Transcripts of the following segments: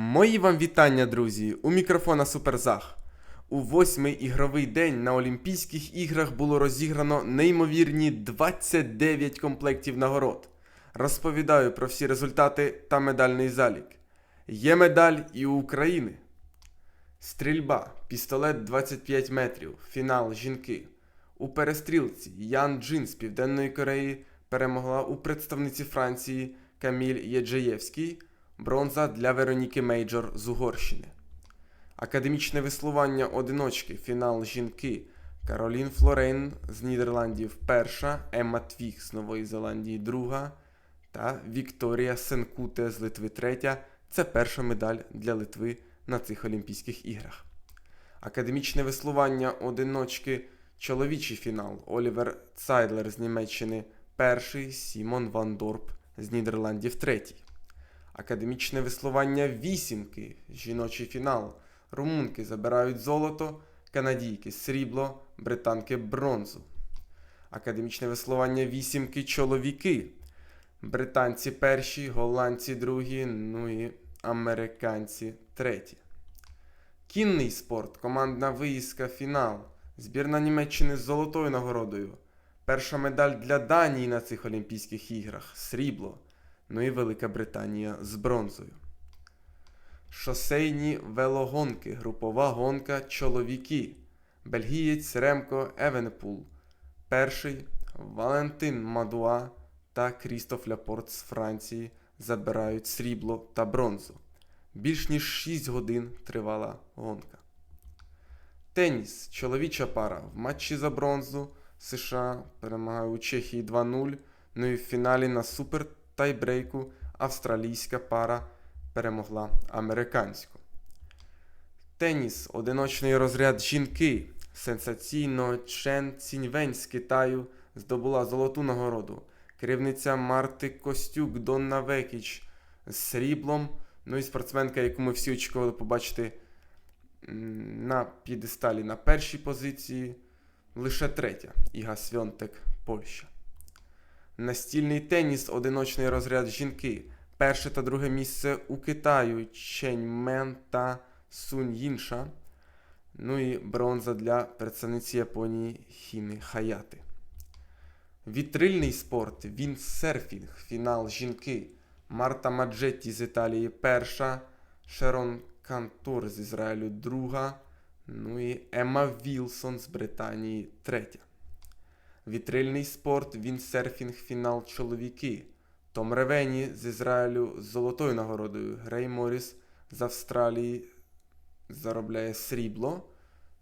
Мої вам вітання, друзі! У мікрофона Суперзах. У восьмий ігровий день на Олімпійських іграх було розіграно неймовірні 29 комплектів нагород. Розповідаю про всі результати та медальний залік. Є медаль і у України. Стрільба, пістолет 25 метрів, фінал жінки. У перестрілці Ян Джин з Південної Кореї перемогла у представниці Франції Каміль Єджеєвський, бронза для Вероніки Мейджор з Угорщини. Академічне веслування одиночки, фінал жінки. Каролін Флорейн з Нідерландів перша, Емма Твіх з Нової Зеландії друга та Вікторія Сенкуте з Литви третя. Це перша медаль для Литви на цих Олімпійських іграх. Академічне веслування одиночки, чоловічий фінал. Олівер Цайдлер з Німеччини перший, Сімон Ван Дорп з Нідерландів третій. Академічне веслування вісімки, жіночий фінал. Румунки забирають золото, канадійки срібло, британки бронзу. Академічне веслування вісімки чоловіки. Британці перші, голландці другі, ну і американці треті. Кінний спорт, командна виїзка, фінал. Збірна Німеччини з золотою нагородою. Перша медаль для Данії на цих Олімпійських іграх срібло. Ну і Велика Британія з бронзою. Шосейні велогонки, групова гонка чоловіки. Бельгієць Ремко Евенепул. Перший Валентин Мадуа та Крістоф Ляпорт з Франції забирають срібло та бронзу. Більш ніж 6 годин тривала гонка. Теніс. Чоловіча пара. В матчі за бронзу США перемагає у Чехії 2-0. Ну і в фіналі на супер тайбрейку австралійська пара перемогла американську. Теніс. Одиночний розряд жінки. Сенсаційно Чен Ціньвень з Китаю здобула золоту нагороду. Керівниця Марти Костюк Донна Векіч з сріблом. Ну і спортсменка, яку ми всі очікували побачити на п'єдесталі на першій позиції. Лише третя Іга Свьонтек, Польща. Настільний теніс, одиночний розряд жінки. Перше та друге місце у Китаю Чень Мен та Сунь Їнша. Ну і бронза для представниці Японії Хіни Хаяти. Вітрильний спорт, віндсерфінг, фінал жінки. Марта Маджетті з Італії перша, Шерон Кантур з Ізраїлю друга. Ну і Емма Вілсон з Британії третя. Вітрильний спорт, віндсерфінг, фінал чоловіки. Том Ревені з Ізраїлю з золотою нагородою. Грей Моріс з Австралії заробляє срібло.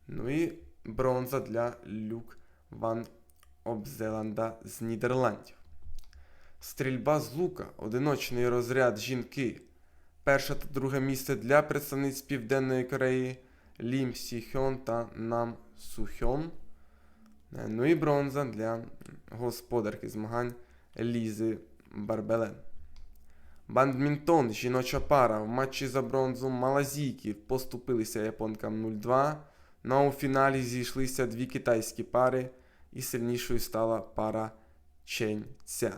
Ну і бронза для Люк Ван Обзеланда з Нідерландів. Стрільба з лука, одиночний розряд жінки. Перше та друге місце для представниць Південної Кореї Лім Сі Хьон та Нам Су. Е, Ну і бронза для господарки змагань Лізи Барбелен. Бадмінтон, жіноча пара. В матчі за бронзу малазійки поступилися японкам 0-2. Ну а у фіналі зійшлися дві китайські пари, і сильнішою стала пара Чень-Ця.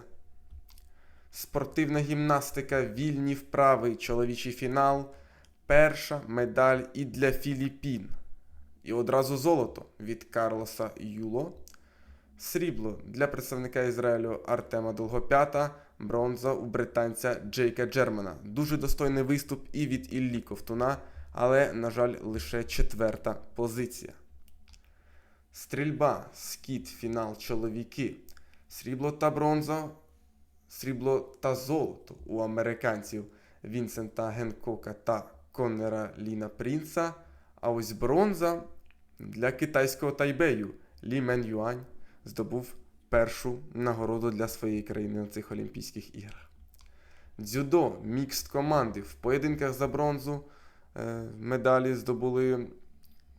Спортивна гімнастика, вільні вправи, чоловічий фінал. Перша медаль і для Філіппін. І одразу золото від Карлоса Юло. Срібло для представника Ізраїлю Артема Долгопята, бронза у британця Джейка Джермана. Дуже достойний виступ і від Іллі Ковтуна, але, на жаль, лише четверта позиція. Стрільба, скіт, фінал, чоловіки. Срібло та бронза, срібло та золото у американців Вінсента Генкока та Коннера Ліна Прінца. А ось бронза для китайського тайбею Лі Мен Юань здобув першу нагороду для своєї країни на цих Олімпійських іграх. Дзюдо, мікст команди в поєдинках за бронзу е, медалі здобули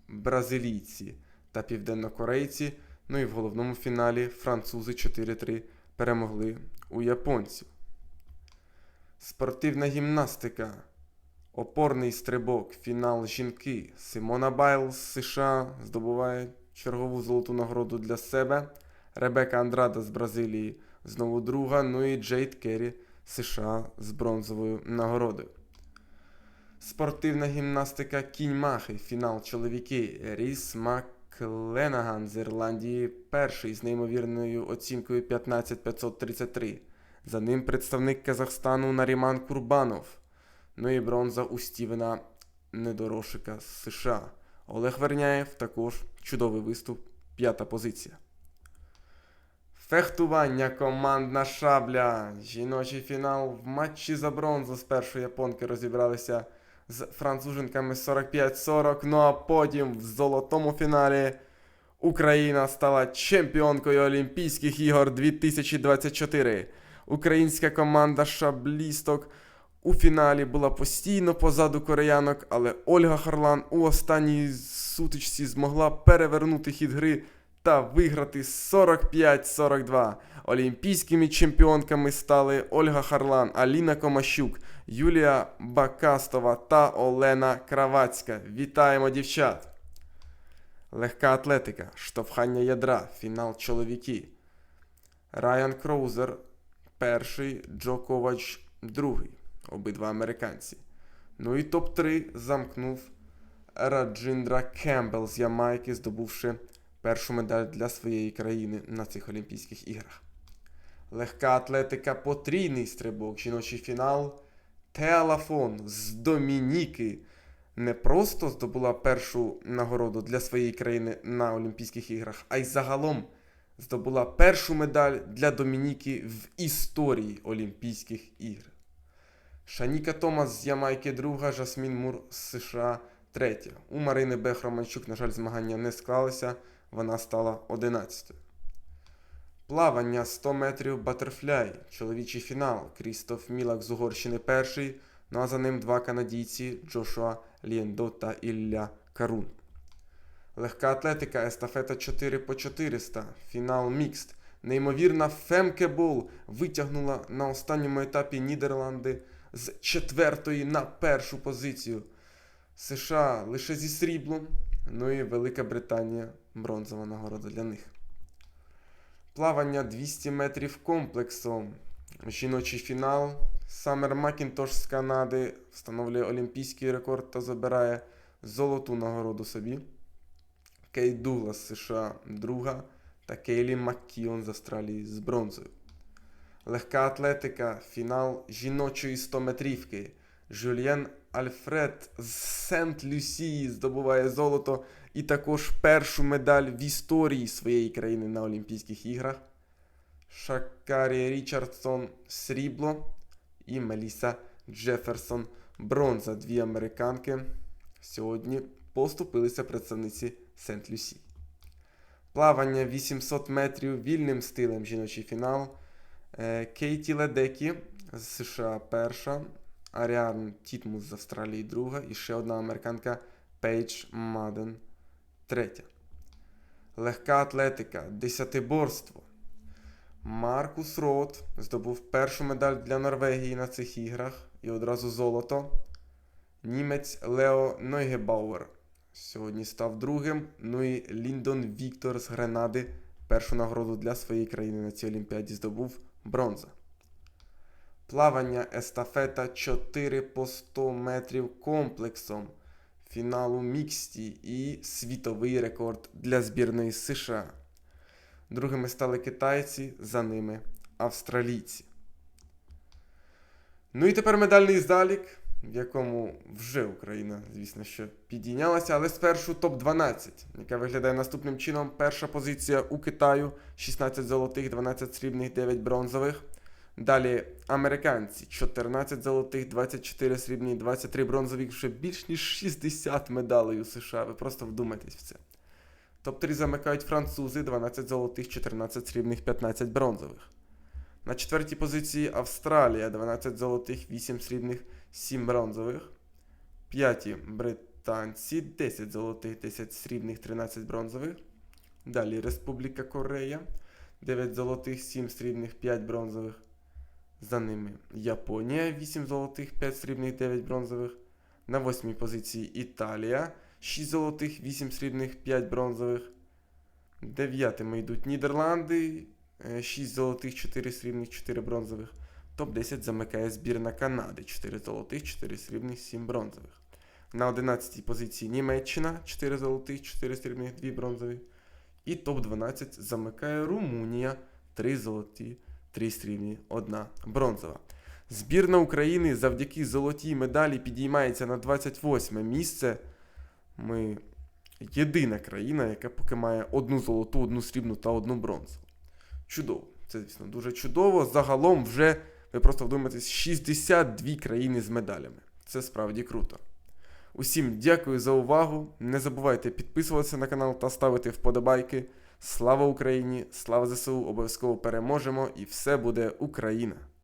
бразилійці та південнокорейці. Ну і в головному фіналі французи 4-3 перемогли у японців. Спортивна гімнастика. Опорний стрибок, фінал жінки. Симона Байл з США здобуває чергову золоту нагороду для себе. Ребека Андрада з Бразилії знову друга. Ну і Джейд Керрі США з бронзовою нагородою. Спортивна гімнастика кінь-махи. Фінал чоловіки. Ріс Макленаган з Ірландії перший з неймовірною оцінкою 15533. За ним представник Казахстану Наріман Курбанов. Ну і бронза у Стівена Недорошика з США. Олег Верняєв також чудовий виступ, п'ята позиція. Фехтування командна шабля. Жіночий фінал в матчі за бронзу з першої японки розібралися з француженками 45-40. Ну а потім в золотому фіналі Україна стала чемпіонкою Олімпійських ігор 2024. Українська команда шаблісток у фіналі була постійно позаду кореянок, але Ольга Харлан у останній сутичці змогла перевернути хід гри та виграти 45-42. Олімпійськими чемпіонками стали Ольга Харлан, Аліна Комащук, Юлія Бакастова та Олена Кравацька. Вітаємо дівчат! Легка атлетика, штовхання ядра, фінал чоловіки. Райан Кроузер перший, Джо Ковач другий. Обидва американці. Ну і топ-3 замкнув Раджиндра Кембл з Ямайки, здобувши першу медаль для своєї країни на цих Олімпійських іграх. Легка атлетика потрійний стрибок, жіночий фінал. Теа Лафон з Домініки не просто здобула першу нагороду для своєї країни на Олімпійських іграх, а й загалом здобула першу медаль для Домініки в історії Олімпійських ігр. Шаніка Томас з Ямайки друга, Жасмін Мур з США третя. У Марини Бех Романчук, на жаль, змагання не склалися, вона стала 11. Плавання 100 метрів батерфляй. Чоловічий фінал. Крістоф Мілак з Угорщини перший. Ну а за ним два канадійці Джошуа Лєндо та Ілля Карун. Легка атлетика, естафета 4 по 400. Фінал мікст. Неймовірна Фемке Бол витягнула на останньому етапі Нідерланди з четвертої на першу позицію. США лише зі сріблом. Ну і Велика Британія бронзова нагорода для них. Плавання 200 метрів комплексом. Жіночий фінал. Самер Макінтош з Канади встановлює олімпійський рекорд та забирає золоту нагороду собі. Кейт Дуглас з США друга та Кейлі Маккіон з Австралії з бронзою. Легка атлетика, фінал жіночої 100-метрівки. Жюльєн Альфред з Сент-Люсії здобуває золото і також першу медаль в історії своєї країни на Олімпійських іграх. Шакарі Річардсон срібло і Меліса Джеферсон бронза. Дві американки сьогодні поступилися представниці Сент-Люсі. Плавання 800 метрів вільним стилем жіночий фінал. Е, Кейті Ледекі з США перша. Аріан Тітмус з Австралії друга. І ще одна американка Пейдж Маден третя. Легка атлетика. Десятиборство. Маркус Рот здобув першу медаль для Норвегії на цих іграх і одразу золото. Німець Лео Нойгебауер сьогодні став другим. Ну і Ліндон Віктор з Гренади першу нагороду для своєї країни на цій Олімпіаді здобув бронза. Плавання естафета 4 по 100 метрів комплексом фіналу міксті і світовий рекорд для збірної США. Другими стали китайці, за ними австралійці. Ну і тепер медальний залік, в якому вже Україна, звісно, що підійнялася, але спершу топ-12, яка виглядає наступним чином. Перша позиція у Китаю 16 золотих, 12 срібних, 9 бронзових. Далі американці 14 золотих, 24 срібні, 23 бронзові, вже більш ніж 60 медалей у США. Ви просто вдумайтесь в це. Топ-3 замикають французи 12 золотих, 14 срібних, 15 бронзових. На четвертій позиції Австралія 12 золотих, 8 срібних, 7 бронзових. П'яті британці 10 золотих, 10 срібних, 13 бронзових. Далі Республіка Корея 9 золотих, 7 срібних, 5 бронзових. За ними Японія 8 золотих, 5 срібних, 9 бронзових. На восьмій позиції Італія 6 золотих, 8 срібних, 5 бронзових. Дев'ятими йдуть Нідерланди, 6 золотих, 4 срібних, 4 бронзових. Топ-10 замикає збірна Канади 4 золотих, 4 срібних, 7 бронзових. На 11 позиції Німеччина 4 золотих, 4 срібних, 2 бронзові. І топ-12 замикає Румунія 3 золоті, 3 срібні, 1 бронзова. Збірна України завдяки золотій медалі підіймається на 28 місце. Ми єдина країна, яка поки має одну золоту, одну срібну та одну бронзову. Чудово. Це, звісно, дуже чудово. Загалом вже, ви просто вдумаєтесь, 62 країни з медалями. Це справді круто. Усім дякую за увагу. Не забувайте підписуватися на канал та ставити вподобайки. Слава Україні! Слава ЗСУ! Обов'язково переможемо і все буде Україна!